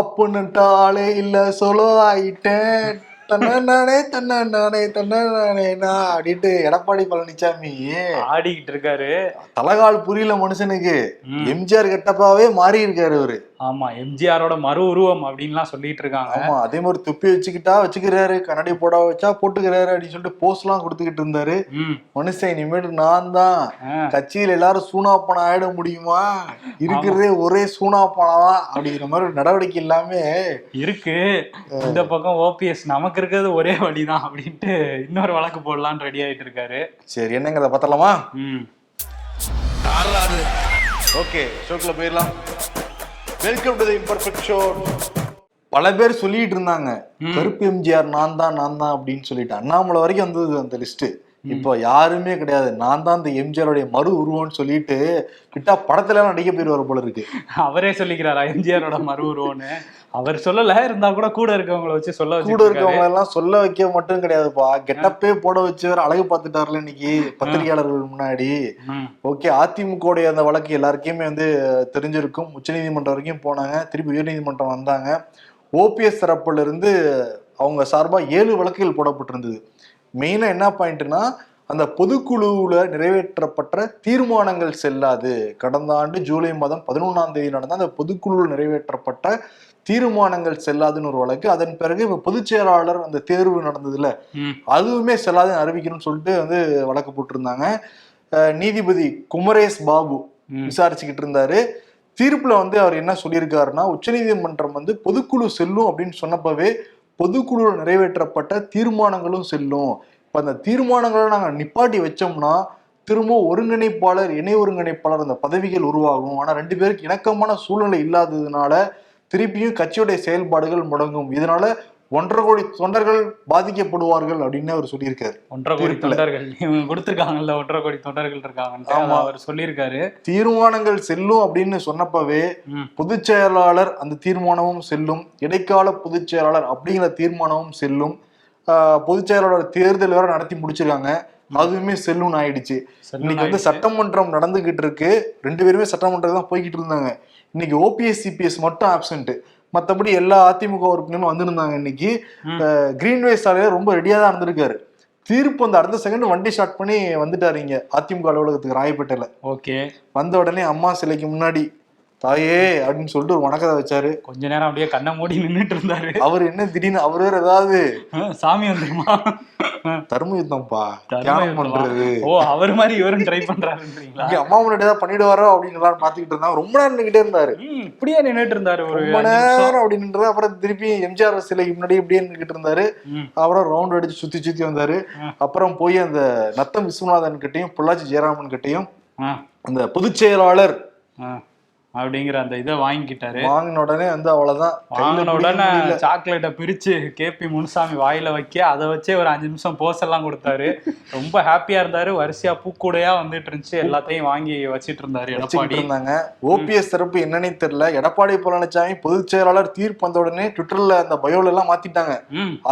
அப்புன்னுட்டு ஆளே இல்ல சொலோ ஆயிட்டேன். தன்னானே தன்னானே தன்னானே நான் அப்படின்ட்டு எடப்பாடி பழனிசாமி ஆடிக்கிட்டு இருக்காரு. தலகால் புரியல மனுஷனுக்கு. எம்ஜிஆர் கெட்டப்பாவே மாறி இருக்காரு அவரு. ஆமா எம்ஜிஆரோட மறு உருவம் அப்படின்லாம் சொல்லிட்டு இருக்காங்க. ஆமா அதே மாதிரி துப்பி வச்சுக்கிட்டா வச்சுக்கிறாரு கண்ணாடி போட வச்சா போட்டுக்கிறாரு அப்படின்னு சொல்லிட்டு போஸ்ட் எல்லாம் கொடுத்துக்கிட்டு இருந்தாரு. மனுஷன் இனிமேட்டு நான் தான். கட்சியில எல்லாரும் சூனாப்பணம் ஆயிட முடியுமா? இருக்கிறதே ஒரே சூனாப்பணம் அப்படிங்கிற மாதிரி ஒரு நடவடிக்கை எல்லாமே இருக்கு. இந்த பக்கம் ஓபிஎஸ் நமக்கு இருக்கிறது ஒரே வழிதான் அப்படின்ட்டு இன்னொரு வழக்கு போடலான்னு ரெடி ஆயிட்டு இருக்காரு. சரி என்னங்கிறத பார்த்தலாமா ம். ஓகே ஷோக்குள்ள போயிடலாம். Welcome to the imperfect show பல பேர் சொல்லிட்டு இருந்தாங்க கருப்பு எம்ஜிஆர் நான் தான் நான் தான் அப்படின்னு சொல்லிட்டு. அண்ணாமலை வரைக்கும் வந்தது அந்த லிஸ்ட் இப்போ யாருமே கிடையாது. நான் தான் இந்த எம்ஜிஆருடைய மறு உருவம்னு சொல்லிட்டு கிட்டா படத்துல எல்லாம் நடிக்க போயிருவாரு போல இருக்கு. அவரே சொல்லிக்கிறாரா? எம்ஜிஆரோட மறு உருவம்னு. அவர் சொல்லல இருந்தா கூட கூட இருக்கவங்கள வச்சு சொல்ல கூட இருக்கவங்க எல்லாம் சொல்ல வைக்க மட்டும் கிடையாதுப்பா. கெட்டப்பே போட வச்சு வேற அழகு பார்த்துட்டாருல இன்னைக்கு பத்திரிகையாளர்கள் முன்னாடி. ஓகே அதிமுகவுடைய அந்த வழக்கு எல்லாருக்குமே வந்து தெரிஞ்சிருக்கும். உச்சநீதிமன்றம் வரைக்கும் போனாங்க. திருப்பி உயர்நீதிமன்றம் வந்தாங்க. ஓபிஎஸ் தரப்புல இருந்து அவங்க சார்பா ஏழு வழக்குகள் போடப்பட்டிருந்தது. மெயினா என்ன பாயிண்ட்னா அந்த பொதுக்குழுவுல நிறைவேற்றப்பட்ட தீர்மானங்கள் செல்லாது கடந்த ஆண்டு ஜூலை மாதம் பதினொன்னாம் தேதி நடந்த அந்த பொதுக்குழுவில் நிறைவேற்றப்பட்ட தீர்மானங்கள் செல்லாதுன்னு ஒரு வழக்கு அதன் பிறகு இப்ப பொதுச் செயலாளர் அந்த தேர்வு நடந்ததுல. அதுவுமே செல்லாதுன்னு அறிவிக்கணும்னு சொல்லிட்டு வந்து வழக்கு போட்டிருந்தாங்க நீதிபதி குமரேஷ் பாபு. விசாரிச்சுக்கிட்டு இருந்தாரு தீர்ப்புல வந்து அவர் என்ன சொல்லியிருக்காருன்னா உச்சநீதிமன்றம் வந்து பொதுக்குழு செல்லும் அப்படின்னு சொன்னப்பவே பொதுக்குழுவில் நிறைவேற்றப்பட்ட தீர்மானங்களும் செல்லும். இப்ப அந்த தீர்மானங்களை நாங்கள் நிப்பாட்டி வச்சோம்னா திரும்ப ஒருங்கிணைப்பாளர் இணை ஒருங்கிணைப்பாளர் அந்த பதவிகள் உருவாகும். ஆனா ரெண்டு பேருக்கு இணக்கமான சூழ்நிலை இல்லாததுனால திருப்பியும் கட்சியுடைய செயல்பாடுகள் முடங்கும். இதனால ஒன்றரை கோடி தொண்டர்கள் பாதிக்கப்படுவார்கள் அப்படின்னு அவர் சொல்லியிருக்காரு. ஒன்றரை கோடி. தொண்டர்கள். இவங்க கொடுத்திருக்காங்கல்ல ஒன்றரை கோடி தொண்டர்கள் ஆமா. அவர் சொல்லியிருக்காரு. தீர்மானங்கள் செல்லும் அப்படின்னு சொன்னப்பவே. பொதுச் செயலாளர் அந்த தீர்மானமும் செல்லும். இடைக்கால பொதுச் செயலாளர் அப்படிங்கிற தீர்மானமும் செல்லும். பொதுச் செயலாளர் தேர்தல் வேற நடத்தி முடிச்சிருக்காங்க. அதுவுமே செல்லும்னு ஆயிடுச்சு. இன்னைக்கு வந்து. சட்டமன்றம் நடந்துகிட்டு இருக்கு. ரெண்டு பேருமே சட்டமன்றம் தான் போய்கிட்டு இருந்தாங்க. இன்னைக்கு ஓபிஎஸ் சிபிஎஸ் மட்டும் ஆப்சென்ட் மத்தபடி எல்லா அதிமுக உறுப்பினரும் வந்திருந்தாங்க இன்னைக்கு. கிரீன்வே சாலையில ரொம்ப ரெடியா தான் இருந்திருக்காரு. தீர்ப்பு அந்த அடுத்த செகண்ட் வண்டி ஸ்டார்ட் பண்ணி வந்துட்டாரு இங்க. அதிமுக அலுவலகத்துக்கு ராயப்பேட்டையில. ஓகே. வந்த உடனே அம்மா சிலைக்கு முன்னாடி தாயே அப்படின்னு சொல்லிட்டு ஒரு வணக்கத்தை வச்சாரு. கொஞ்ச நேரம் அப்படியே கண்ணை மூடி நின்னுட்டு இருந்தாரு. அவர் என்ன திடீர்னு அவர் வேற ஏதாவது? சாமி வந்துருமா? தர்ம யுத்தம்ப்பா. தியானம்? பண்றது. ஓ அவர் மாதிரி இவரும் ட்ரை பண்றாருன்றீங்களா? இங்க அம்மா முன்னாடி ஏதாவது பண்ணிடுவாரோ அப்படின்னு எல்லாரும் பாத்துக்கிட்டு இருந்தாங்க. ரொம்ப நேரம் நின்னுக்கிட்டே இருந்தாரு. இப்படியே நின்னுட்டு இருந்தாரு ஒரு ரொம்ப. நேரம் அப்படின்றது அப்புறம் திருப்பி எம்ஜிஆர் சிலைக்கு முன்னாடி இப்படியே நின்னுக்கிட்டு இருந்தாரு. அப்புறம் ரவுண்ட் அடிச்சு சுத்தி சுத்தி வந்தாரு. அப்புறம் போய் அந்த நத்தம் விஸ்வநாதன் கிட்டையும் பொள்ளாச்சி ஜெயராமன் கிட்டையும் அந்த பொதுச் செயலாளர் அப்படிங்கிற அந்த இதை வாங்கிக்கிட்டாரு. வாங்கின உடனே வந்து அவ்வளவுதான். வாங்கின உடனே. சாக்லேட்டை பிரிச்சு கேபி முனுசாமி வாயில வைக்க அதை வச்சே ஒரு அஞ்சு நிமிஷம் போஸ் எல்லாம் கொடுத்தாரு. ரொம்ப ஹாப்பியா இருந்தாரு. வரிசையா பூக்கூடையா வந்துட்டு இருந்துச்சு. எல்லாத்தையும் வாங்கி வச்சிட்டு இருந்தாரு எடப்பாடி. இருந்தாங்க. ஓபிஎஸ் தரப்பு என்னன்னே தெரியல. எடப்பாடி பழனிசாமி பொதுச் செயலாளர் தீர்ப்பு வந்த உடனே ட்விட்டர்ல அந்த பயோல எல்லாம் மாத்திட்டாங்க.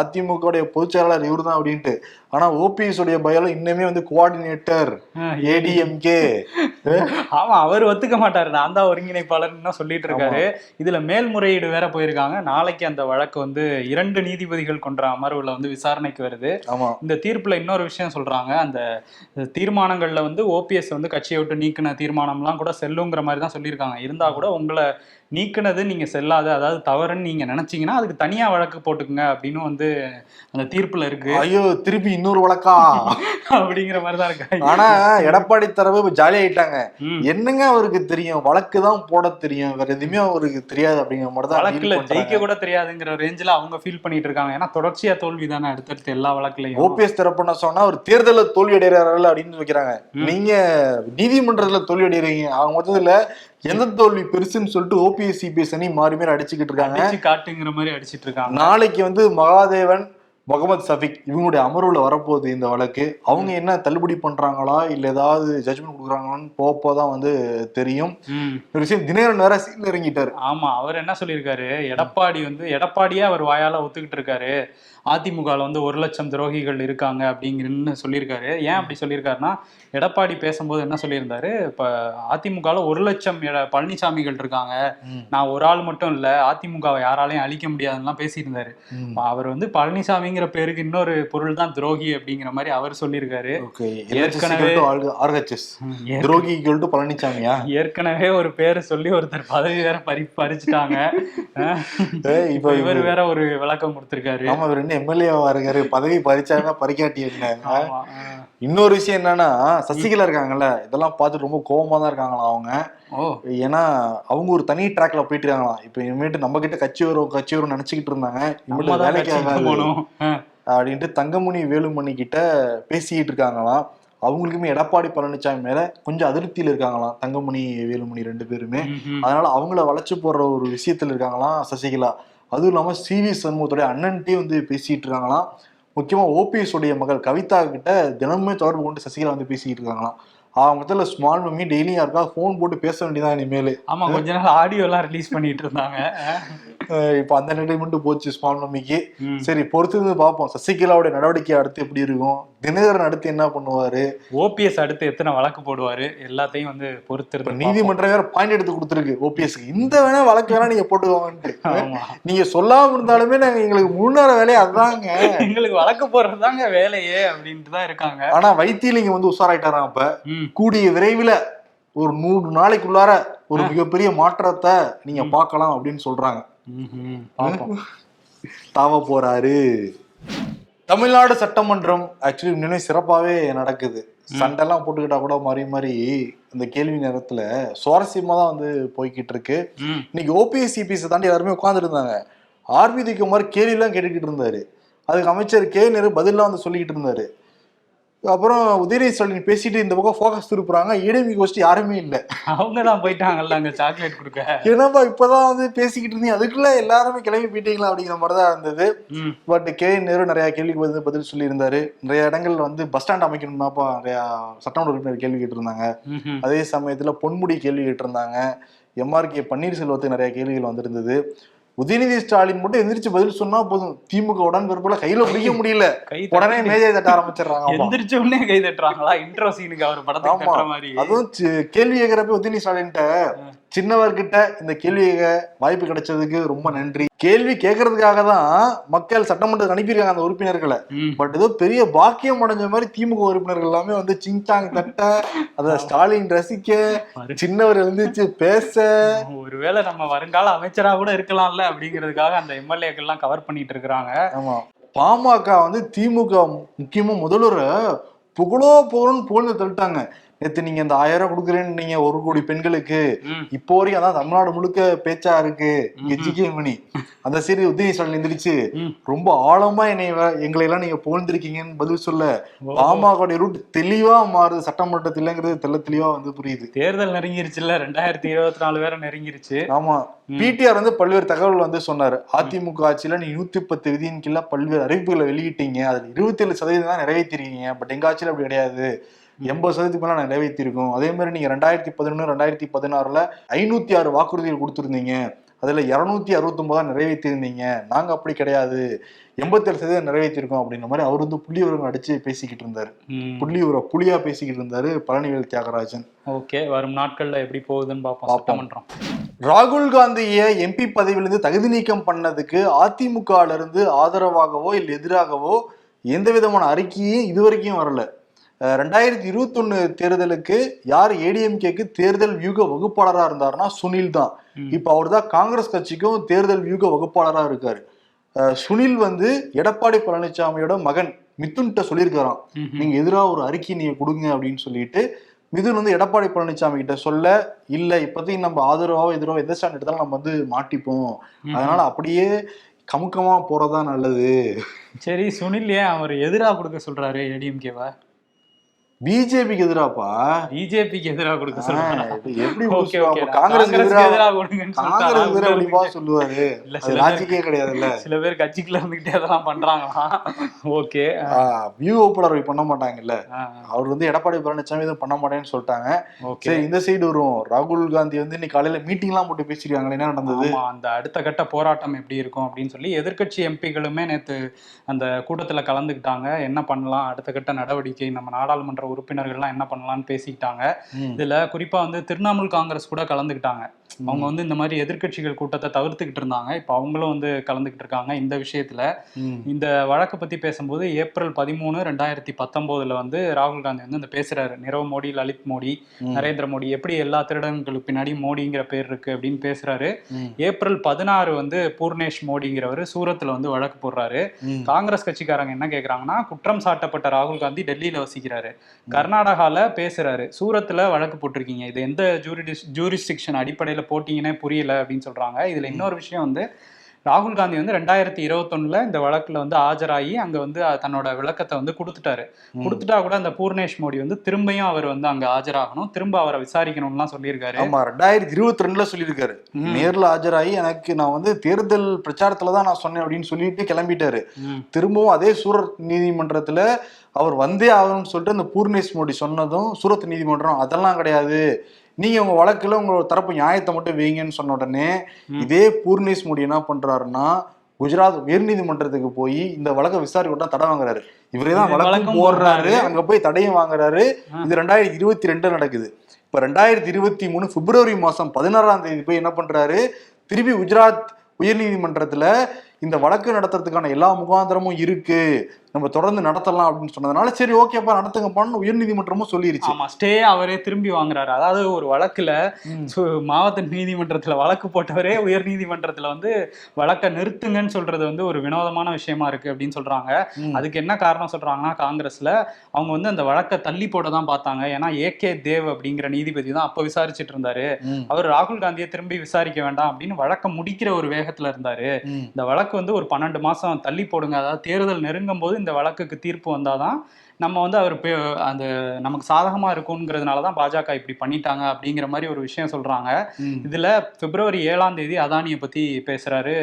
அதிமுக உடைய பொதுச் செயலாளர் இவர்தான் அப்படின்ட்டு. ஆனா ஓபிஎஸ் உடைய பயோல இன்னுமே வந்து கோஆர்டினேட்டர் ஏடிஎம்கே ஆமா அவர் ஒத்துக்க மாட்டாரு. நான் தான் ஒருங்கிணைப்பாளர்னு சொல்லிட்டு இருக்காரு. இதுல மேல்முறையீடு வேற போயிருக்காங்க. நாளைக்கு அந்த வழக்கு வந்து இரண்டு நீதிபதிகள் கொண்ட அமர்வுல வந்து விசாரணைக்கு வருது. இந்த தீர்ப்புல இன்னொரு விஷயம் சொல்றாங்க. அந்த தீர்மானங்கள்ல வந்து ஓபிஎஸ் வந்து கட்சியை விட்டு நீக்கின தீர்மானம்லாம் கூட செல்லுங்கிற மாதிரி தான் சொல்லியிருக்காங்க. இருந்தா கூட உங்களை நீக்கினது நீங்க செல்லாத அதாவது தவறுன்னு நீங்க நினைச்சீங்கன்னா அதுக்கு தனியா வழக்கு போட்டுக்குங்க அப்படின்னு வந்து அந்த தீர்ப்புல இருக்கு. ஐயோ திருப்பி இன்னொரு வழக்கா? அப்படிங்கிற மாதிரி தான் இருக்கு. ஆனா எடப்பாடி தரப்பு இப்ப ஜாலி ஆயிட்டாங்க. என்னங்க அவருக்கு தெரியும்? வழக்கு தான் போட தெரியும். வேற எதுவுமே அவருக்கு தெரியாது அப்படிங்கிற மாதிரி தான் வழக்குல. ஜெயிக்க கூட தெரியாதுங்கிற ரேஞ்சில அவங்க ஃபீல் பண்ணிட்டு இருக்காங்க. ஏன்னா தொடர்ச்சியா தோல்வி தானே அடுத்தடுத்து எல்லா வழக்குலயும். ஓபிஎஸ் தரப்புன்னு சொன்னா ஒரு தேர்தல்ல தோல்வி அடைகிறார்கள் அப்படின்னு வைக்கிறாங்க நீங்க நீதிமன்றத்துல தோல்வி அடைகிறீங்க. அவங்க மொத்தத்துல எந்த தோல்வி பெருசுன்னு சொல்லிட்டு ஓபிஎஸ் சிபிஎஸ் அணி மாறி மாறி அடிச்சுக்கிட்டு இருக்காங்க. காட்டுங்கிற மாதிரி அடிச்சிட்டு இருக்காங்க. நாளைக்கு வந்து மகாதேவன் முகமது சஃபிக் இவங்களுடைய அமர்வுல வரப்போகுது இந்த வழக்கு. அவங்க என்ன தள்ளுபடி பண்றாங்களா? இல்ல ஏதாவது ஜட்ஜ்மெண்ட் கொடுக்குறாங்களான்னு போப்போதான் வந்து தெரியும். ஒரு விஷயம் தினகரன் வேற சீன்ல இறங்கிட்டாரு. ஆமா அவர் என்ன சொல்லியிருக்காரு? எடப்பாடி வந்து எடப்பாடியே அவர் வாயால ஒத்துக்கிட்டு இருக்காரு. அதிமுகவில் வந்து ஒரு லட்சம் துரோகிகள் இருக்காங்க அப்படிங்கிறன்னு சொல்லியிருக்காரு. ஏன் அப்படி சொல்லியிருக்காருன்னா எடப்பாடி பேசும்போது என்ன சொல்லியிருந்தாரு? இப்ப அதிமுகவில் ஒரு லட்சம் பழனிசாமிகள் இருக்காங்க. நான் ஒரு ஆள் மட்டும் இல்ல அதிமுகவை யாராலையும் அழிக்க முடியாதுன்னுலாம் பேசியிருந்தாரு. அவர் வந்து பழனிசாமிங்கிற பேருக்கு இன்னொரு பொருள் தான் துரோகி அப்படிங்கிற மாதிரி அவர் சொல்லியிருக்காரு. ஏற்கனவே- ஆர்ஹெச்எஸ் துரோகி பழனிசாமியா? ஏற்கனவே ஒரு பேரை சொல்லி ஒருத்தர் பதவி வேற பறி பறிச்சுட்டாங்க. இப்ப இவர் வேற ஒரு விளக்கம் கொடுத்திருக்காரு. ஆமா இவர் என்ன எம்எல்ஏவா இருக்காரு? பதவி பறிச்சாருன்னா பறிக்காட்டி அஹ். இன்னொரு விஷயம் என்னன்னா சசிகலா இருக்காங்கல்ல இதெல்லாம் பார்த்து ரொம்ப கோவமா தான் இருக்காங்களாம் அவங்க. ஏன்னா அவங்க ஒரு தனி ட்ராக்ல போயிட்டு இருக்காங்களாம். இப்ப இனிமேட்டு நம்ம கிட்ட கட்சி வரும் கட்சி வரும் நினைச்சுக்கிட்டு இருந்தாங்க. இனிமேட்டு வேலைக்கு. அப்படின்ட்டு தங்கமணி வேலுமணி கிட்ட பேசிக்கிட்டு இருக்காங்களாம். அவங்களுக்குமே எடப்பாடி பழனிசாமி மேல கொஞ்சம் அதிருப்தியில இருக்காங்களாம் தங்கமணி வேலுமணி ரெண்டு பேருமே. அதனால அவங்கள வளைச்சு போடுற ஒரு விஷயத்துல இருக்காங்களாம் சசிகலா. அதுவும் இல்லாம சி வி சண்முகத்துடைய அண்ணன்ட்டே வந்து பேசிட்டு இருக்காங்களாம் முக்கியமா ஓபிஎஸ் உடைய மகள் கவிதா கிட்ட தினமுமே தொடர்பு கொண்டு சசிகலா வந்து பேசிட்டு இருக்காங்களாம். அவங்க முதல்ல ஸ்மால் மம்மி டெய்லியும் யாருக்கா ஃபோன் போட்டு பேச வேண்டியதான் இனிமேல். ஆமா கொஞ்ச நாள் ஆடியோ எல்லாம் ரிலீஸ் பண்ணிட்டு இருந்தாங்க. இப்ப அந்த என்டர்டைன்மெண்ட் போச்சு ஸ்மால் மம்மிக்கு. சரி பொறுத்து பார்ப்போம். சசிகலாவுடைய நடவடிக்கை அடுத்து எப்படி இருக்கும்? தினகரன் அடுத்து என்ன பண்ணுவாரு? ஓபிஎஸ் அடுத்து எத்தனை வழக்கு போடுவாரு? எல்லாத்தையும் வந்து பொறுத்து நீதிமன்றம் வேற பாயிண்ட் எடுத்து கொடுத்துருக்கு ஓபிஎஸ்க்கு இந்த வேணா வழக்கு வேணா நீங்க போட்டுக்கோங்கன்ட்டு. நீங்க சொல்லாம இருந்தாலுமே நாங்க எங்களுக்கு முன்னேற வேலையை அதாங்க எங்களுக்கு வழக்கு போடுறதுதாங்க வேலையே அப்படின்ட்டு தான் இருக்காங்க. ஆனா வைத்தியலிங்கம் வந்து உஷாராயிட்டாராம் அப்ப. கூடிய விரைவில் ஒரு நூறு நாளைக்குள்ளார ஒரு மிகப்பெரிய மாற்றத்தை நீங்க பார்க்கலாம் அப்படின்னு சொல்றாங்க. தாவ போறாரு. தமிழ்நாடு சட்டமன்றம் ஆக்சுவலி இன்னும் சிறப்பாவே நடக்குது. சண்டைலாம் போட்டுக்கிட்டா கூட மாறி மாறி இந்த கேள்வி நேரத்துல சுவாரஸ்யமா தான் வந்து போய்கிட்டு இருக்கு. இன்னைக்கு ஓபிஎஸ் சிபிஎஸ் தாண்டி எல்லாருமே உட்கார்ந்துட்டு இருந்தாங்க. ஆர்பிதி குமார் கேள்வி எல்லாம் கேட்டுக்கிட்டு இருந்தாரு. அதுக்கு அமைச்சர் கே. நேரு பதிலாம் வந்து சொல்லிக்கிட்டு இருந்தாரு. அப்புறம் உதயநிதி ஸ்டாலின் பேசிட்டு இந்த பக்கம் ஃபோக்கஸ் திருப்புறாங்க. இடமி கோஷ்டி யாருமே இல்லை. அவங்க தான் போயிட்டாங்கல்ல அங்க சாக்லேட் கொடுக்க. என்னப்பா இப்பதான் வந்து பேசிக்கிட்டு இருந்தீங்க? அதுக்குள்ள எல்லாருமே கிளம்பி போயிட்டீங்களா அப்படிங்கிற மாதிரி தான் இருந்தது. பட் கே நேரு நிறைய கேள்விக்கு வந்து பதில் சொல்லியிருந்தாரு. நிறைய இடங்கள்ல வந்து பஸ் ஸ்டாண்ட் அமைக்கணும்னாப்பா நிறைய சட்டமன்ற உறுப்பினர் கேள்வி கேட்டிருந்தாங்க. அதே சமயத்துல பொன்முடி கேள்வி கேட்டிருந்தாங்க. எம்ஆர்கே பன்னீர்செல்வத்துக்கு நிறைய கேள்விகள் வந்திருந்தது. உதயநிதி ஸ்டாலின் மட்டும் எந்திரிச்சு பதில் சொன்னா போதும். திமுக உடன்பிறப்புல கையில பிடிக்க முடியல. உடனே மேஜை தட்ட ஆரம்பிச்சிடுறாங்க. எந்திரிச்ச உடனே கை தட்டுறாங்களா? இன்ட்ரோ சீனுக்கு அவர். தட்டுற மாதிரி. அதுவும் கேள்வி கேட்கிறப்ப உதயநிதி ஸ்டாலின்ட்ட சின்னவர்கிட்ட இந்த கேள்வி வாய்ப்பு கிடைச்சதுக்கு ரொம்ப நன்றி. கேள்வி கேட்கறதுக்காக தான் மக்கள் சட்டமன்றத்துக்கு அனுப்பியிருக்காங்க அந்த உறுப்பினர்களை. பட் ஏதோ பெரிய பாக்கியம் அடைஞ்ச மாதிரி திமுக உறுப்பினர்கள் எல்லாமே வந்து சிங்சாங் தட்ட அத ஸ்டாலின் ரசிக்க. சின்னவர் எழுந்துச்சு பேச. ஒருவேளை நம்ம வருங்கால அமைச்சரா கூட இருக்கலாம்ல அப்படிங்கிறதுக்காக அந்த எம்எல்ஏக்கள் எல்லாம் கவர் பண்ணிட்டு இருக்கிறாங்க. ஆமா. பாமக வந்து திமுக முக்கியமா முதல்வரை புகழோ புகழுன்னு புகழ்ந்து தள்ளிட்டாங்க. நேத்து நீங்க இந்த ஆயிரம் ரூபாய் கொடுக்குறேன்னு நீங்க ஒரு கோடி பெண்களுக்கு. இப்போ வரைக்கும் அதான் தமிழ்நாடு முழுக்க பேச்சா இருக்கு. இங்க மணி. அந்த சரி உதயநிதி ஸ்டாலின் எந்திரிச்சு. ரொம்ப ஆழமா என்னை எங்களை எல்லாம் நீங்க புகழ்ந்திருக்கீங்கன்னு பதில் சொல்ல ஓ. பாமக ரூட் தெளிவா மாறுது. சட்டமன்றத்திலங்கிறது தெள்ள தெளிவா வந்து புரியுது. தேர்தல் நெருங்கிருச்சுல்ல. ரெண்டாயிரத்தி இருபத்தி நாலு வேற நெருங்கிருச்சு. ஆமா. பிடிஆர் வந்து பல்வேறு தகவல் வந்து சொன்னாரு. அதிமுக ஆட்சியில நீ நூத்தி பத்து விதியின் கீழ பல்வேறு அறிவிப்புகளை வெளியிட்டீங்க. அதுல இருபத்தி ஏழு சதவீதம் தான் நிறைவேற்றிருக்கீங்க. பட் எங்க ஆட்சியில அப்படி கிடையாது. எண்பது சதவீதத்துக்கு மேல நிறைவேற்றிருக்கோம் அதே மாதிரி நீங்க ரெண்டாயிரத்தி பதினொன்னு ரெண்டாயிரத்தி பதினாறுல ஐநூத்தி ஆறு வாக்குறுதிகள் கொடுத்திருந்தீங்க. அதுல இருநூத்தி அறுபத்தி ஒன்பதா நிறைவேற்றிருந்தீங்க நாங்க அப்படி கிடையாது. எண்பத்தேழு சதவீதம் நிறைவேற்றிருக்கோம் அப்படின்ற மாதிரி அவர் வந்து புள்ளி விவரம் அடிச்சு பேசிக்கிட்டு இருந்தாரு. புள்ளி விவரம் புலியா பேசிக்கிட்டு இருந்தாரு பழனிவேல் தியாகராஜன். ஓகே வரும் நாட்கள்ல எப்படி போகுதுன்னு பார்ப்போம். சட்டமன்றம். ராகுல் காந்தியை எம்பி பதவியிலிருந்து தகுதி நீக்கம் பண்ணதுக்கு அதிமுகல இருந்து ஆதரவாகவோ இல்லை எதிராகவோ எந்த விதமான அறிக்கையும் இதுவரைக்கும் வரல. ரெண்டாயிரத்தி இருபத்தொன்னு தேர்தலுக்கு யார் ஏடிஎம்கேக்கு தேர்தல் வியூக வகுப்பாளரா இருந்தாருன்னா சுனில் தான். இப்ப அவர் தான் காங்கிரஸ் கட்சிக்கும் தேர்தல் வியூக வகுப்பாளரா இருக்காரு. சுனில் வந்து எடப்பாடி பழனிசாமியோட மகன் மிதுன்கிட்ட சொல்லியிருக்காராம். நீங்க எதிராக ஒரு அறிக்கை நீங்க கொடுங்க அப்படின்னு சொல்லிட்டு மிதுன் வந்து எடப்பாடி பழனிசாமி கிட்ட சொல்ல இல்ல இப்போதைக்கு நம்ம ஆதரவாவோ எதிராவோ எந்த ஸ்டாண்ட் எடுத்தாலும் நம்ம வந்து மாட்டிப்போம். அதனால அப்படியே கமுக்கமா போறதா நல்லது. சரி சுனில் ஏன் அவர் எதிரா கொடுக்க சொல்றாரு ஏடிஎம்கேவா? பிஜேபிக்கு எதிராப்பா? பிஜேபிக்கு எதிராக கொடுக்க எப்படி காங்கிரஸ் எதிரா எதிராக காங்கிரஸ் எப்படிப்பா சொல்லுவாரு? இல்ல லாஜிக்கே கிடையாதுல்ல. சில பேர் கட்சிக்குள்ள இருந்துகிட்டே அதெல்லாம் பண்றாங்களா ஓகே. வியூ ஓப்பனர் பண்ண மாட்டாங்கல்ல. அவர் வந்து எடப்பாடி பழனிசாமி எதுவும் பண்ண மாட்டேன்னு சொல்லிட்டாங்க. சரி இந்த சைடு வரும். ராகுல் காந்தி வந்து இன்னைக்கு காலையில மீட்டிங் எல்லாம் போட்டு பேசிருக்காங்க என்ன நடந்தது? அந்த அடுத்த கட்ட போராட்டம் எப்படி இருக்கும் அப்படின்னு சொல்லி எதிர்க்கட்சி எம்பிகளுமே நேத்து அந்த கூட்டத்துல கலந்துக்கிட்டாங்க. என்ன பண்ணலாம்? அடுத்த கட்ட நடவடிக்கை நம்ம நாடாளுமன்ற உறுப்பினர்கள்லாம் என்ன பண்ணலாம்னு பேசிக்கிட்டாங்க. இதுல குறிப்பா வந்து திரிணாமுல் காங்கிரஸ் கூட கலந்துக்கிட்டாங்க அவங்க வந்து இந்த மாதிரி எதிர்க்கட்சிகள் கூட்டத்தை தவிர்த்துக்கிட்டு இருந்தாங்க. இப்போ அவங்களும் வந்து கலந்துக்கிட்டு இருக்காங்க இந்த விஷயத்துல. இந்த வழக்கு பத்தி பேசும்போது ஏப்ரல் பதிமூணு ரெண்டாயிரத்தி பத்தொன்பதுல வந்து ராகுல் காந்தி வந்து இந்த பேசுறாரு. நிரவ் மோடி லலித் மோடி. நரேந்திர மோடி எப்படி எல்லா திருடங்களுக்கு பின்னாடி மோடிங்கிற பேர் இருக்கு அப்படின்னு பேசுறாரு. ஏப்ரல் பதினாறு வந்து பூர்ணேஷ் மோடிங்கிறவர் சூரத்ல வந்து வழக்கு போடுறாரு. காங்கிரஸ் கட்சிக்காரங்க என்ன கேக்குறாங்கன்னா குற்றம் சாட்டப்பட்ட ராகுல் காந்தி டெல்லியில வசிக்கிறாரு. கர்நாடகால பேசுறாரு. சூரத்ல வழக்கு போட்டிருக்கீங்க. இது எந்த ஜூரிடிஸ் ஜூரிஸ்டிக்ஷன் அடிப்படையில போட்டீங்கன்னே புரியல அப்படின்னு சொல்றாங்க. இதுல இன்னொரு விஷயம் வந்து ராகுல் காந்தி வந்து ரெண்டாயிரத்தி இருபத்தொன்னுல இந்த வழக்குல வந்து ஆஜராகி அங்க வந்து தன்னோட விளக்கத்தை வந்து கொடுத்துட்டாரு. கொடுத்துட்டா கூட அந்த பூர்ணேஷ் மோடி வந்து திரும்பியும் அவர் வந்து அங்க ஆஜராகணும் திரும்ப அவரை விசாரிக்கணும்லாம் சொல்லியிருக்காரு. ஆமா ரெண்டாயிரத்தி இருபத்தி ரெண்டுல சொல்லியிருக்காரு. நேர்ல ஆஜராகி எனக்கு நான் வந்து தேர்தல் பிரச்சாரத்துல தான் நான் சொன்னேன் அப்படின்னு சொல்லிட்டு கிளம்பிட்டாரு. திரும்பவும் அதே சூரத் நீதிமன்றத்துல அவர் வந்தே ஆகணும்னு சொல்லிட்டு அந்த பூர்ணேஷ் மோடி சொன்னதும் சூரத் நீதிமன்றம் அதெல்லாம் கிடையாது. நீங்க உங்க வழக்குல உங்க தரப்பு நியாயத்தை மட்டும் வைங்கன்னு சொன்ன உடனே. இதே பூர்ணேஷ் மோடி என்ன பண்றாருன்னா குஜராத் உயர்நீதிமன்றத்துக்கு போய் இந்த வழக்கை விசாரிக்க தடை வாங்குறாரு இவரே தான் வழக்கும் போடுறாரு. அங்க போய் தடையும் வாங்குறாரு. இது ரெண்டாயிரத்தி இருபத்தி ரெண்டு நடக்குது இப்ப ரெண்டாயிரத்தி இருபத்தி மூணு பிப்ரவரி மாசம் பதினாறாம் தேதி போய் என்ன பண்றாரு திருப்பி குஜராத் உயர்நீதிமன்றத்துல இந்த வழக்கு நடத்துறதுக்கான எல்லா முகாந்திரமும் இருக்கு நம்ம தொடர்ந்து நடத்தலாம் அப்படின்னு சொன்னதுனால சரி ஓகேப்பா நடத்துங்கப்பான்னு உயர்நீதிமன்றமும் சொல்லிருச்சு. ஆமா ஸ்டே அவரே திரும்பி வாங்குறாரு. அதாவது ஒரு வழக்குல மாவட்ட நீதிமன்றத்துல வழக்கு போட்டவரே உயர் நீதிமன்றத்துல வந்து வழக்கை நிறுத்துங்கன்னு சொல்றது வந்து ஒரு வினோதமான விஷயமா இருக்கு அப்படின்னு சொல்றாங்க. அதுக்கு என்ன காரணம் சொல்றாங்கன்னா காங்கிரஸ்ல அவங்க வந்து அந்த வழக்கை தள்ளி போட தான் பார்த்தாங்க. ஏன்னா ஏகே தேவ் அப்படிங்கிற நீதிபதி தான் அப்ப விசாரிச்சிட்டு இருந்தாரு. அவர் ராகுல் காந்தியை திரும்பி விசாரிக்க வேண்டாம் அப்படின்னு வழக்கை முடிக்கிற ஒரு வேகத்துல இருந்தாரு. இந்த வழக்கு வந்து ஒரு பன்னெண்டு மாசம் தள்ளி போடுங்க. அதாவது தேர்தல் நெருங்கும் போது இந்த வழக்குக்கு தீர்ப்பு வந்தாதான் நம்ம வந்து அவர் அந்த நமக்கு சாதகமா இருக்குங்கிறதுனால தான் பாஜக இப்படி பண்ணிட்டாங்க அப்படிங்கிற மாதிரி ஒரு விஷயம் சொல்றாங்க. இதுல பிப்ரவரி ஏழாம் தேதி அதானியை பத்தி பேசுறாரு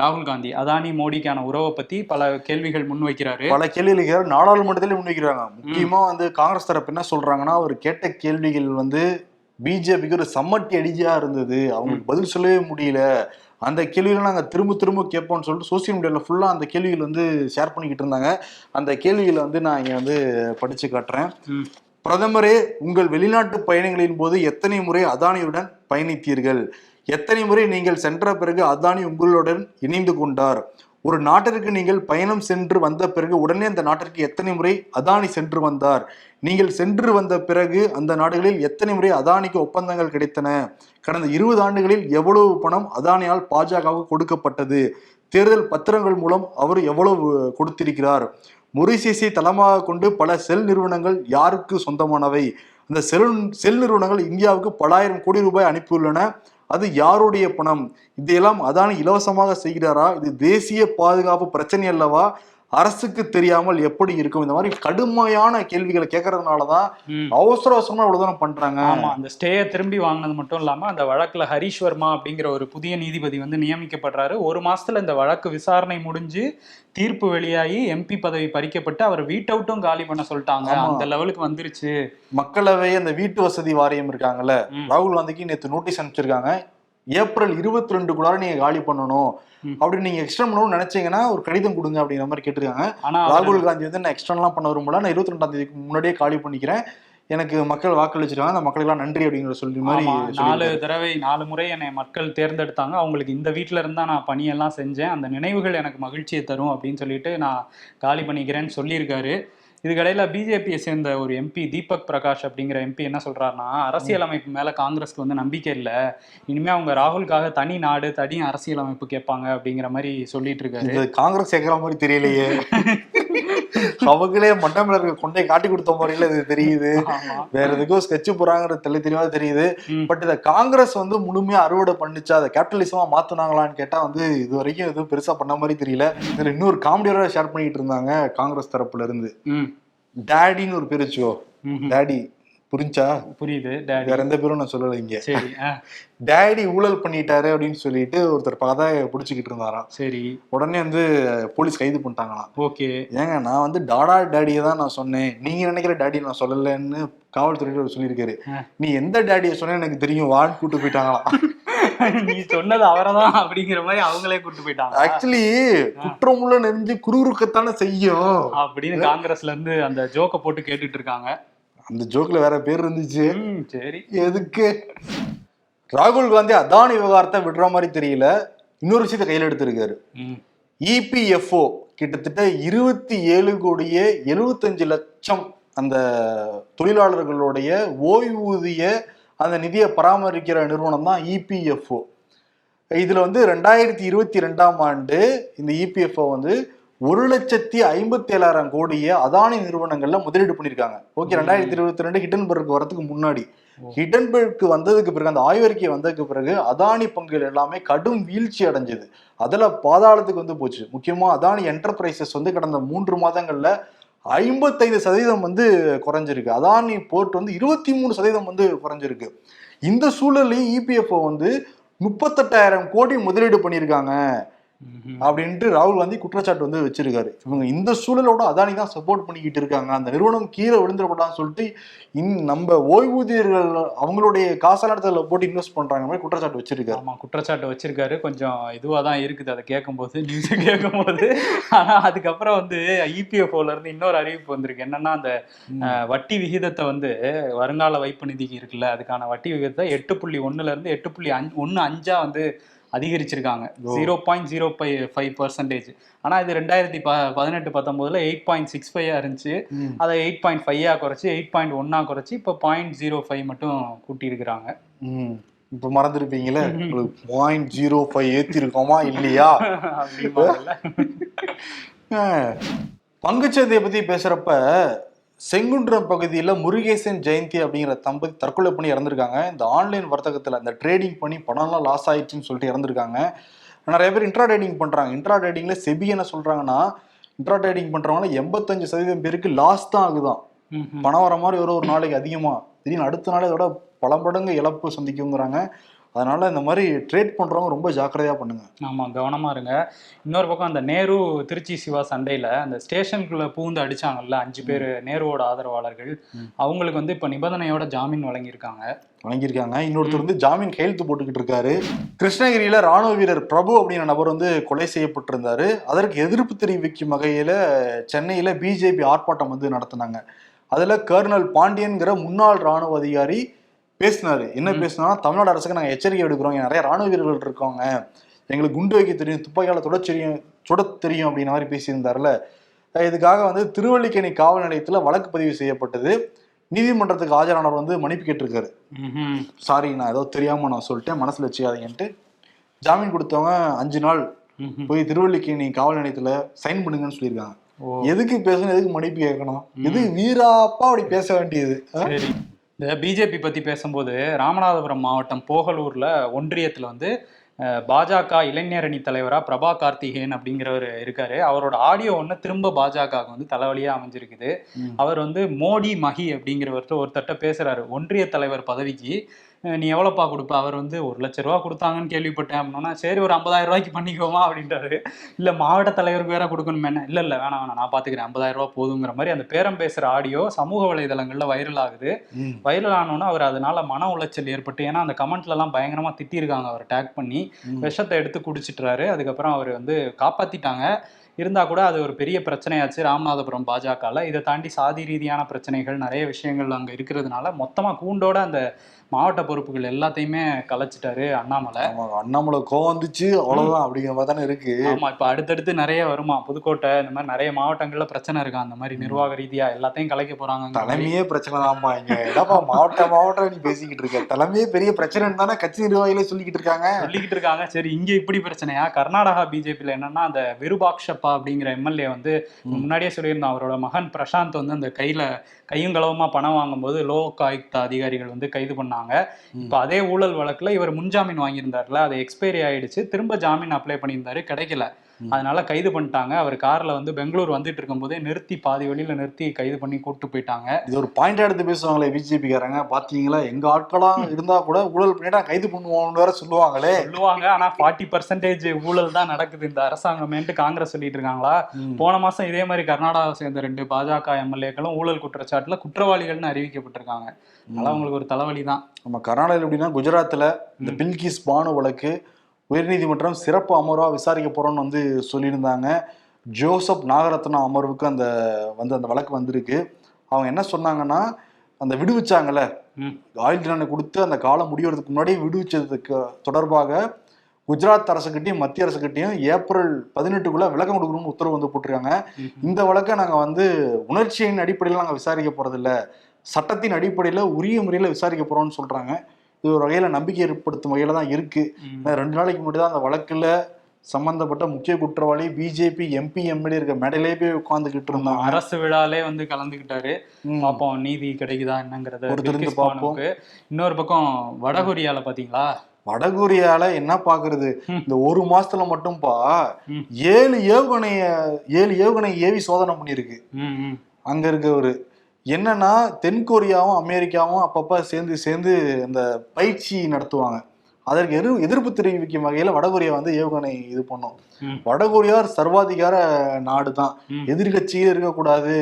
ராகுல் காந்தி. அதானி மோடிக்கான உறவை பத்தி பல கேள்விகள் முன்வைக்கிறாரு பல கேள்விகள் நாடாளுமன்றத்திலே முன்வைக்கிறாங்க முக்கியமா வந்து காங்கிரஸ் தரப்பு என்ன சொல்றாங்கன்னா அவர் கேட்ட கேள்விகள் வந்து பிஜேபிக்கு ஒரு சம்மட்டி அடிஜியா இருந்தது. அவங்களுக்கு பதில் சொல்லவே முடியல. அந்த கேள்விகள் நாங்கள் திரும்ப திரும்ப கேட்போம்னு சொல்லிட்டு சோசியல் மீடியாவில் ஃபுல்லாக அந்த கேள்விகள் வந்து ஷேர் பண்ணிக்கிட்டு இருந்தாங்க. அந்த கேள்விகளை வந்து நான் இங்கே வந்து படித்து காட்டுறேன். பிரதமரே உங்கள் வெளிநாட்டு பயணங்களின் போது எத்தனை முறை அதானியுடன் பயணித்தீர்கள்? எத்தனை முறை நீங்கள் சென்ற பிறகு அதானி உங்களுடன் இணைந்து கொண்டார்? ஒரு நாட்டிற்கு நீங்கள் பயணம் சென்று வந்த பிறகு உடனே அந்த நாட்டிற்கு எத்தனை முறை அதானி சென்று வந்தார்? நீங்கள் சென்று வந்த பிறகு அந்த நாடுகளில் எத்தனை முறை அதானிக்கு ஒப்பந்தங்கள் கிடைத்தன? கடந்த இருபது ஆண்டுகளில் எவ்வளவு பணம் அதானியால் பாஜகவுக்கு கொடுக்கப்பட்டது? தேர்தல் பத்திரங்கள் மூலம் அவர் எவ்வளவு கொடுத்திருக்கிறார்? மொரிசியஸை தளமாக கொண்டு பல செல் நிறுவனங்கள் யாருக்கு சொந்தமானவை? அந்த செல் செல் நிறுவனங்கள் இந்தியாவுக்கு பலாயிரம் கோடி ரூபாய் அனுப்பியுள்ளன. அது யாருடைய பணம்? இதையெல்லாம் அதானி இலவசமாக செய்கிறாரா? இது தேசிய பாதுகாப்பு பிரச்சனை அல்லவா? அரசுக்கு தெரியாமல் எப்படி இருக்கும்? இந்த மாதிரி கடுமையான கேள்விகளை கேட்கறதுனாலதான். அவசர அவசரமா இவ்வளவு தூரம் பண்றாங்க. ஆமா அந்த ஸ்டேயை திரும்பி வாங்கினது மட்டும் இல்லாம அந்த வழக்குல ஹரீஷ் வர்மா அப்படிங்கிற ஒரு புதிய நீதிபதி வந்து நியமிக்கப்படுறாரு. ஒரு மாசத்துல இந்த வழக்கு விசாரணை முடிஞ்சு தீர்ப்பு வெளியாகி எம்பி பதவி பறிக்கப்பட்டு அவர் வீட் அவுட்டும் காலி பண்ண சொல்லிட்டாங்க. அந்த லெவலுக்கு வந்துருச்சு. மக்களவை அந்த வீட்டு வசதி வாரியம் இருக்காங்கல்ல. ராகுல் காந்திக்கு நேற்று நோட்டீஸ் அனுப்பிச்சிருக்காங்க. ஏப்ரல் இருபத்தி ரெண்டுக்குள்ளார நீங்க காலி பண்ணணும். ம். அப்படி நீங்க எக்ஸ்டெண்ட் பண்ணணும்னு நினைச்சீங்கன்னா ஒரு கடிதம் கொடுங்க அப்படிங்கிற மாதிரி கேட்டிருக்காங்க. ஆனா ராகுல் காந்தி வந்து நான் எக்ஸ்டெண்ட்லாம் பண்ண விரும்பல. நான் இருபத்தி ரெண்டாம் தேதிக்கு முன்னாடியே காலி பண்ணிக்கிறேன். எனக்கு மக்கள் வாக்களிச்சிருக்காங்க. அந்த மக்களுக்கெல்லாம் நன்றி அப்படிங்கிற சொல்லி மாதிரி நாலு. தடவை நாலு முறை என்னை மக்கள் தேர்ந்தெடுத்தாங்க. அவங்களுக்கு இந்த வீட்ல இருந்தா நான் பணியெல்லாம் செஞ்சேன். அந்த நினைவுகள் எனக்கு மகிழ்ச்சியை தரும் அப்படின்னு சொல்லிட்டு நான் காலி பண்ணிக்கிறேன்னு சொல்லியிருக்காரு. இதுக்கடையில பிஜேபியை சேர்ந்த ஒரு எம்பி தீபக் பிரகாஷ் அப்படிங்கிற எம்பி என்ன சொல்றாருன்னா அரசியலமைப்பு மேல காங்கிரஸ்க்கு வந்து நம்பிக்கை இல்லை. இனிமே அவங்க ராகுலுக்காக தனி நாடு தனி அரசியலமைப்பு கேட்பாங்க அப்படிங்கிற மாதிரி சொல்லிட்டு இருக்காரு. காங்கிரஸ் சேர்க்கிற மாதிரி தெரியலையே. அவங்களே மண்டமில் இருக்க கொண்டை காட்டி கொடுத்த முறையில இது தெரியுது. வேற எதுக்கோ ஸ்கெட்ச் போறாங்கிறது தெளி தெளிவா தெரியுது. பட் இதை காங்கிரஸ் வந்து முழுமையா அறுவடை பண்ணுச்சா அதை கேபிட்டலிசமா மாத்துனாங்களான்னு கேட்டா வந்து இது வரைக்கும் எதுவும் பெருசா பண்ண மாதிரி தெரியல. இதுல இன்னொரு காமெடியோட ஷேர் பண்ணிட்டு இருந்தாங்க காங்கிரஸ் தரப்புல இருந்து. டேடின்னு ஒரு பேர் வச்சுக்கோ. டேடி புரிஞ்சா? புரியுது டேடி வேற எந்த பேரும் நான் சொல்லலை இங்க. டேடி ஊழல் பண்ணிட்டாரு அப்படின்னு சொல்லிட்டு ஒருத்தர் பகதாய பிடிச்சிக்கிட்டு இருந்தாராம். சரி. உடனே வந்து போலீஸ் கைது பண்ணிட்டாங்களாம். ஓகே. ஏங்க நான் வந்து டாடா டேடியை தான் நான் சொன்னேன். நீங்க நினைக்கிற டேடி நான் சொல்லலைன்னு காவல்துறையில சொல்லியிருக்காரு. நீ எந்த டேடியை சொன்ன எனக்கு தெரியும். வான்னு கூட்டு போயிட்டாங்களாம். நீ சொன்னது அவரைதான் அப்படிங்கிற மாதிரி அவங்களே கூட்டு போயிட்டாங்க. ஆக்சுவலி குற்றமுள்ள நெஞ்சு குறுகுறுக்கத்தானே செய்யும். அப்படின்னு காங்கிரஸ்ல இருந்து அந்த ஜோக்க போட்டு கேட்டுட்டு இருக்காங்க. அந்த ஜோக்ல வேற பேர் இருந்துச்சு. சரி. எதுக்கு? ராகுல் காந்தி அதானி விவகாரத்தை விடுற மாதிரி தெரியல. இன்னொரு விஷயத்தை கையில் எடுத்திருக்காரு. E இபிஎஃப்ஓ கிட்டத்தட்ட இருபத்தி ஏழு கோடியே எழுபத்தஞ்சு லட்சம் அந்த தொழிலாளர்களுடைய ஓய்வூதிய அந்த நிதியை பராமரிக்கிற நிறுவனம் தான் E இபிஎஃப்ஓ இதுல வந்து ரெண்டாயிரத்தி இருபத்தி ரெண்டாம் ஆண்டு இந்த E இபிஎஃப்ஓ வந்து ஒரு லட்சத்தி ஐம்பத்தி ஏழாயிரம் கோடியை அதானி நிறுவனங்கள்ல முதலீடு பண்ணியிருக்காங்க. ஓகே ரெண்டாயிரத்தி இருபத்தி ரெண்டு ஹிடன்பர்க் வரதுக்கு முன்னாடி. ஹிடன்பர்க் வந்ததுக்கு பிறகு அந்த ஆய்வறிக்கை வந்ததுக்கு பிறகு அதானி பங்குகள் எல்லாமே கடும் வீழ்ச்சி அடைஞ்சது. அதுல பாதாளத்துக்கு வந்து போச்சு. முக்கியமா அதானி என்டர்பிரைசஸ் வந்து கடந்த மூன்று மாதங்கள்ல ஐம்பத்தைந்து சதவீதம் வந்து குறைஞ்சிருக்கு. அதானி போர்ட் வந்து இருபத்தி மூணு சதவீதம் வந்து குறைஞ்சிருக்கு. இந்த சூழலையும் இபிஎஃப்ஓ வந்து முப்பத்தெட்டாயிரம் கோடி முதலீடு பண்ணியிருக்காங்க. அப்படின்ட்டு ராகுல் காந்தி குற்றச்சாட்டு வந்து வச்சிருக்காரு. இவங்க இந்த சூழலோட அதானி தான் சப்போர்ட் பண்ணிக்கிட்டு இருக்காங்க. அந்த நிறுவனம் கீழே விழுந்துடப்படான்னு சொல்லிட்டு இன் நம்ம ஓய்வூதியர்கள் அவங்களுடைய காசான இடத்துல போட்டு இன்வெஸ்ட் பண்றாங்க மாதிரி குற்றச்சாட்டு வச்சிருக்காரு. ஆமா குற்றச்சாட்டு வச்சிருக்காரு. கொஞ்சம் இதுவா தான் இருக்குது. அதை கேட்கும்போது நியூஸ் கேட்கும்போது. ஆனா அதுக்கப்புறம் வந்து இபிஎஃப்ஓல இருந்து இன்னொரு அறிவிப்பு வந்திருக்கு. என்னன்னா அந்த வட்டி விகிதத்தை வந்து வருங்கால வைப்பு நிதிக்கு இருக்குல்ல அதுக்கான வட்டி விகிதத்தை எட்டு புள்ளி ஒண்ணுல இருந்து எட்டு புள்ளி அஞ்சு ஒன்னு அஞ்சா வந்து அதிகரிச்சிருக்காங்க. Zero point zero five five percentage ஆனா இது ரெண்டாயிரத்தி ப பதினெட்டு பத்தொன்பதுல எயிட் பாயிண்ட் சிக்ஸ் ஃபைவ் இருந்துச்சு. அதை எயிட் பாயிண்ட் ஃபைவா குறைச்சி எயிட் பாயிண்ட் ஒன்னா குறைச்சி இப்போ பாயிண்ட் ஜீரோ ஃபைவ் மட்டும் கூட்டி இருக்கிறாங்க ம். இப்ப மறந்துருப்பீங்களே பாயிண்ட் ஜீரோ ஃபைவ் ஏத்தி இருக்கோமா இல்லையா. பங்குச்சந்தையை பத்தி பேசுறப்ப செங்குன்றம் பகுதியில முருகேசன் ஜெயந்தி அப்படிங்கிற தம்பதி தற்கொலை பண்ணி இறந்திருக்காங்க. இந்த ஆன்லைன் வர்த்தகத்துல இந்த ட்ரேடிங் பண்ணி பணம்லாம் லாஸ் ஆயிடுச்சுன்னு சொல்லிட்டு இறந்திருக்காங்க. நிறைய பேர் இன்ட்ரா ட்ரேடிங் பண்றாங்க. இன்ட்ரா ட்ரேடிங்ல செபி என்ன சொல்றாங்கன்னா இன்ட்ரா ட்ரேடிங் பண்றவங்க எண்பத்தஞ்சு சதவீதம் பேருக்கு லாஸ் தான் ஆகுதான். பணம் வர மாதிரி ஒரு ஒரு நாளைக்கு அதிகமா. திடீர்னு அடுத்த நாள் இதோட பல மடங்கு இழப்பு சந்திக்குங்கிறாங்க. அதனால இந்த மாதிரி ட்ரேட் பண்றவங்க ரொம்ப ஜாக்கிரதையா பண்ணுங்க. ஆமா கவனமா இருங்க. இன்னொரு பக்கம் அந்த நேரு திருச்சி சிவா சண்டையில அந்த ஸ்டேஷனுக்குள்ள பூந்து அடிச்சாங்கல்ல அஞ்சு பேர் நேருவோட ஆதரவாளர்கள். அவங்களுக்கு வந்து இப்ப நிபந்தனையோட ஜாமீன் வழங்கியிருக்காங்க. வழங்கியிருக்காங்க. இன்னொருத்தர் வந்து ஜாமீன் கையெழுத்து போட்டுக்கிட்டு இருக்காரு. கிருஷ்ணகிரியில ராணுவ வீரர் பிரபு அப்படிங்கிற நபர் வந்து கொலை செய்யப்பட்டிருந்தாரு. அதற்கு எதிர்ப்பு தெரிவிக்கும் வகையில சென்னையில பிஜேபி ஆர்ப்பாட்டம் வந்து நடத்தினாங்க. அதுல கர்னல் பாண்டியன்கிற முன்னாள் ராணுவ அதிகாரி பேசினாரு. என்ன. பேசினா தமிழ்நாடு அரசுக்கு நாங்க எச்சரிக்கை விடுக்கிறோம். நிறைய ராணுவ வீரர்கள் இருக்காங்க. எங்களுக்கு குண்டு வைக்க தெரியும் துப்பாக்கியால சுட தெரியும் சுட தெரியும் அப்படின்ற மாதிரி பேசியிருந்தாருல இதுக்காக வந்து திருவல்லிக்கேணி காவல் நிலையத்துல வழக்கு பதிவு செய்யப்பட்டது. நீதிமன்றத்துக்கு ஆஜரானவர் வந்து மன்னிப்பு கேட்டிருக்காரு. சாரி நான் ஏதோ தெரியாம நான் சொல்லிட்டேன். மனசுல வச்சுக்காதீங்கன்ட்டு. ஜாமீன் கொடுத்தவங்க அஞ்சு நாள். போய் திருவல்லிக்கேணி காவல் நிலையத்துல சைன் பண்ணுங்கன்னு சொல்லியிருக்காங்க. எதுக்கு பேசணும் எதுக்கு மன்னிப்பு கேட்கணும்? இது வீராப்பா அப்படி பேச வேண்டியது? இந்த பிஜேபி பத்தி பேசும்போது ராமநாதபுரம் மாவட்டம் போகலூர்ல ஒன்றியத்துல வந்து பாஜக இளைஞரணி தலைவரா பிரபா கார்த்திகேயன் அப்படிங்கிறவர் இருக்காரு. அவரோட ஆடியோ ஒன்று திரும்ப பாஜகவுக்கு வந்து தலைவலியா அமைஞ்சிருக்குது. அவர் வந்து மோடி மஹி அப்படிங்கிறவர்கிட்ட ஒருத்தட்ட பேசுறாரு. ஒன்றிய தலைவர் பதவிக்கு. நீ எவ்வளோப்பா கொடுப்ப? அவர் வந்து ஒரு லட்ச ரூபா கொடுத்தாங்கன்னு கேள்விப்பட்டேன். அப்படின்னா சரி ஒரு ஐம்பதாயிரம் ரூபாய்க்கு பண்ணிக்கோமா? அப்படின்றாரு. இல்ல மாவட்ட தலைவருக்கு வேற கொடுக்கணுமே. என்ன? இல்ல இல்ல வேணாம் வேணாம் நான் பாத்துக்கிறேன். ஐம்பதாயிரம் ரூபாய் போதுங்கிற மாதிரி அந்த பேரம் பேசுற ஆடியோ சமூக வலைதளங்கள்ல வைரல் ஆகுது. வைரல் ஆனோன்னா அவர் அதனால மன உளைச்சல் ஏற்பட்டு ஏன்னா அந்த கமெண்ட்ல எல்லாம் பயங்கரமா திட்டியிருக்காங்க அவர் டேக் பண்ணி. விஷத்தை எடுத்து குடிச்சிட்டுறாரு. அதுக்கப்புறம் அவர் வந்து காப்பாத்திட்டாங்க. இருந்தா கூட அது ஒரு பெரிய பிரச்சனையாச்சு. ராமநாதபுரம் பாஜகல. இதை தாண்டி சாதி ரீதியான பிரச்சனைகள் நிறைய விஷயங்கள் அங்க இருக்கிறதுனால மொத்தமா கூண்டோட அந்த மாவட்ட பொறுப்புகள் எல்லாத்தையுமே கலைச்சிட்டாரு அண்ணாமலை. அண்ணாமலை கோவம் வந்துச்சு அவ்வளவுதான் அப்படிங்கிற மாதிரி தானே இருக்கு. ஆமா இப்ப அடுத்தடுத்து நிறைய வருமா புதுக்கோட்டை இந்த மாதிரி நிறைய மாவட்டங்கள்ல பிரச்சனை இருக்கு அந்த மாதிரி நிர்வாக ரீதியா எல்லாத்தையும் கலைக்க போறாங்க. தலைமையே பிரச்சனை தான்ப்பா இங்க. என்னப்பா மாவட்ட மாவட்டம் நீ பேசிக்கிட்டு இருக்க. தலைமையே பெரிய பிரச்சனைன்னு தானே கட்சி நிர்வாகிகளே சொல்லிக்கிட்டு இருக்காங்க. சொல்லிக்கிட்டு இருக்காங்க. சரி இங்க இப்படி பிரச்சனையா? கர்நாடகா பிஜேபியில என்னன்னா அந்த விருபாக்ஷப்பா அப்படிங்கிற எம்எல்ஏ வந்து. முன்னாடியே சொல்லியிருந்தோம் அவரோட மகன் பிரசாந்த் வந்து அந்த கையில கையும் களவுமா பணம் வாங்கும்போது லோக் ஆயுக்தா அதிகாரிகள் வந்து கைது பண்ணாங்க சொன்னாங்க இப்ப அதே ஊழல் வழக்குல இவர் முன்ஜாமீன் வாங்கியிருந்தார்ல அது எக்ஸ்பைரி ஆயிடுச்சு. திரும்ப ஜாமீன் அப்ளை பண்ணியிருந்தாரு கிடைக்கல. அதனால கைது பண்ணிட்டாங்க. அவர் கார்ல வந்து பெங்களூர் வந்துட்டு இருக்கும்போதே நிறுத்தி பாதி வழியில நிறுத்தி கைது பண்ணி கூட்டு போயிட்டாங்க. இது ஒரு பாயிண்ட் எடுத்து பேசுவாங்களே பிஜேபி காரங்க பாத்தீங்களா? எங்க ஆட்களா இருந்தா கூட ஊழல் பண்ணிட்டா கைது பண்ணுவோம்னு வேற சொல்லுவாங்களே. சொல்லுவாங்க. ஆனா ஃபார்ட்டி பர்சன்டேஜ் ஊழல் தான் நடக்குது. இந்த அரசாங்கமேன்ட்டு காங்கிரஸ் சொல்லிட்டு இருக்காங்களா. போன மாசம் இதே மாதிரி கர்நாடகாவை சேர்ந்த ரெண்டு பாஜக எம்எல்ஏக்களும் ஊழல் குற்றச்சாட்டுல குற்றவாளிகள்னு அறிவிக்கப்பட்டிருக்காங்க. அதனால அவங்களுக்கு ஒரு தலைவலி தான். நம்ம கர்நாடகாவில் எப்படின்னா குஜராத்தில் இந்த பில்கிஸ் பானு வழக்கு உயர்நீதிமன்றம் சிறப்பு அமர்வா விசாரிக்க போறோம்னு வந்து சொல்லியிருந்தாங்க. ஜோசப் நாகரத்னா அமர்வுக்கு அந்த வந்து அந்த வழக்கு வந்திருக்கு. அவங்க என்ன சொன்னாங்கன்னா அந்த விடுவிச்சாங்கல்ல. ஆயுள் தண்டனை கொடுத்து அந்த காலம் முடிவதற்கு முன்னாடி விடுவிச்சதுக்கு தொடர்பாக குஜராத் அரசுக்கிட்டையும் மத்திய அரசுக்கிட்டையும் ஏப்ரல் பதினெட்டுக்குள்ள விளக்கம் கொடுக்கணும்னு உத்தரவு வந்து போட்டிருக்காங்க. இந்த வழக்கை நாங்க வந்து உணர்ச்சியின் அடிப்படையில் நாங்க விசாரிக்க போறதில்ல. சட்டத்தின் அடிப்படையில உரிய முறையில விசாரிக்க போறோம்னு சொல்றாங்க. இது ஒரு வகையில நம்பிக்கை ஏற்படுத்தும் வகையில தான் இருக்கு ரெண்டு நாளைக்கு முன்னாடி தான் அந்த வழக்குல சம்பந்தப்பட்ட முக்கிய குற்றவாளி பிஜேபி எம்பி எம்எல்ஏ இருக்க மேடையிலே போய் உட்காந்துக்கிட்டு இருந்தாங்க அரசு விழாலே வந்து கலந்துக்கிட்டாரு ம். பாப்போம் நீதி கிடைக்குதா என்னங்கறத பில்கிஸ் பார்ப்போம். இன்னொரு பக்கம் வடகொரியால பாத்தீங்களா வடகொரியால என்ன பாக்குறது. இந்த ஒரு மாசத்துல மட்டும்பா. ஏழு ஏவுகணைய ஏழு ஏவுகணை ஏவி சோதனை ம். அங்க இருக்கவர் என்னன்னா தென் கொரியாவும் அமெரிக்காவும் அப்பப்ப சேர்ந்து சேர்ந்து அந்த பயிற்சி நடத்துவாங்க அதற்கு எதிர் எதிர்ப்பு தெரிவிக்கும் வகையில வடகொரியா வந்து ஏவுகணை இது பண்ணும் ம். வடகொரியா சர்வாதிகார நாடு தான் ம். எதிர்கட்சியே இருக்கக்கூடாது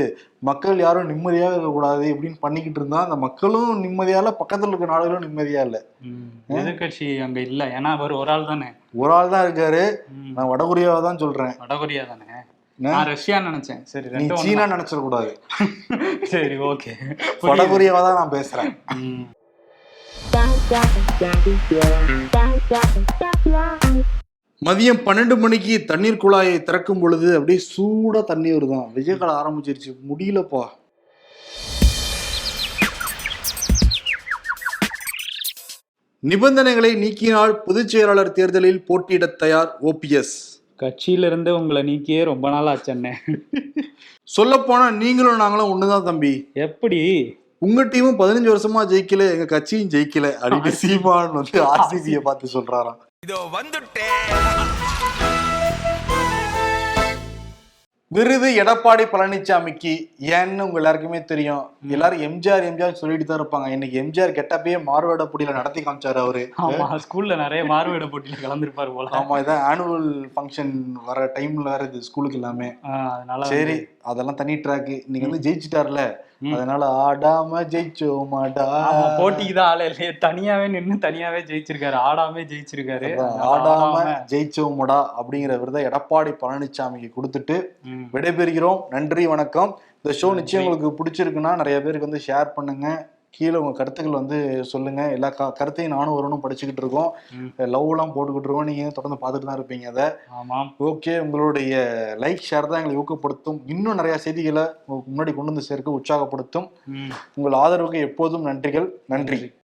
மக்கள் யாரும் நிம்மதியாக இருக்கக்கூடாது இப்படின்னு பண்ணிக்கிட்டு இருந்தா அந்த மக்களும் நிம்மதியா இல்ல பக்கத்துல இருக்க நாடுகளும் நிம்மதியா இல்ல ம். எதிர்க்கட்சி அங்க இல்ல ஏன்னா அவர் ஒரு ஆள் தானே ஒரு ஆள் தான் இருக்காரு. நான் வடகொரியாவை தான் சொல்றேன் வடகொரியா தானே? நான் ரஷ்யா நினைச்சேன். சரி நீ ரெண்டு சீனா நினைச்சிடக்கூடாது. சரி ஓகே வடகொரியாவை தான் நான் பேசுறேன். மதியம் பன்னெண்டு மணிக்கு தண்ணீர் குழாயை திறக்கும் பொழுது அப்படியே சூடா தண்ணி வருதான் விஜயகாலம் ஆரம்பிச்சிருச்சு. முடியலப்பா. நிபந்தனைகளை நீக்கினால் பொதுச் செயலாளர் தேர்தலில் போட்டியிட தயார் ஓபிஎஸ் கட்சியில இருந்து உங்களை நீக்கியே ரொம்ப நாள் ஆச்சண்ணே சொல்லப்போனா நீங்களும் நாங்களும் ஒண்ணுதான் தம்பி. எப்படி? உங்க டீமும் பதினஞ்சு வருஷமா ஜெயிக்கல எங்க கட்சியும் ஜெயிக்கல அப்படின்னு சீமான் வந்து ஆர்சிபியை பார்த்து சொல்றாராம். இதோ வந்துட்டேன். விருது எடப்பாடி பழனிசாமிக்கு ஏன்னு உங்க எல்லாருக்குமே தெரியும். எல்லாரும் எம்ஜிஆர் எம்ஜிஆர் சொல்லிட்டு தான் இருப்பாங்க. இன்னைக்கு எம்ஜிஆர் கெட்டப்பயே மாறுவேட போட்டியில நடத்தி காமிச்சாரு அவரு. ஆமா ஸ்கூல்ல நிறைய மாறுவேட போட்டியில கலந்துருப்பாரு போல. ஆமா இதான் ஆனுவல் ஃபங்க்ஷன் வர டைம்ல வேற இது ஸ்கூலுக்கு எல்லாமே. சரி அதெல்லாம் தனி ட்ராக் இன்னைக்கு வந்து ஜெயிச்சிட்டார்ல. அதனால ஆடாம ஜெயிச்சோமாடா. ஆமா போட்டிக்கு தான் ஆளே இல்லையே. தனியாவே நின்னு தனியாவே ஜெயிச்சிருக்காரு. ஆடாமே ஜெயிச்சிருக்காரு. ஆடாம ஜெயிச்சோமடா அப்படிங்கிற விருதை எடப்பாடி பழனிசாமிக்கு கொடுத்துட்டு. விடைபெறுகிறோம். நன்றி வணக்கம். இந்த ஷோ நிச்சயம் உங்களுக்கு பிடிச்சிருக்குன்னா நிறைய பேருக்கு வந்து ஷேர் பண்ணுங்க. கீழே உங்க கருத்துக்கள் வந்து சொல்லுங்க. எல்லா க- கருத்தையும் நானும் வரணும் படிச்சுக்கிட்டு இருக்கோம். ம். லவ் எல்லாம் போட்டுக்கிட்டு இருக்கோம். நீங்க தொடர்ந்து பார்த்துட்டு தான் இருப்பீங்க அதை? ஆமாம் ஓகே உங்களுடைய லைக் ஷேர் தான் எங்களை ஊக்கப்படுத்தும். இன்னும் நிறைய செய்திகளை முன்னாடி கொண்டு வந்து சேர்க்க உற்சாகப்படுத்தும். உங்கள் ஆதரவுக்கு எப்போதும் நன்றிகள். நன்றி.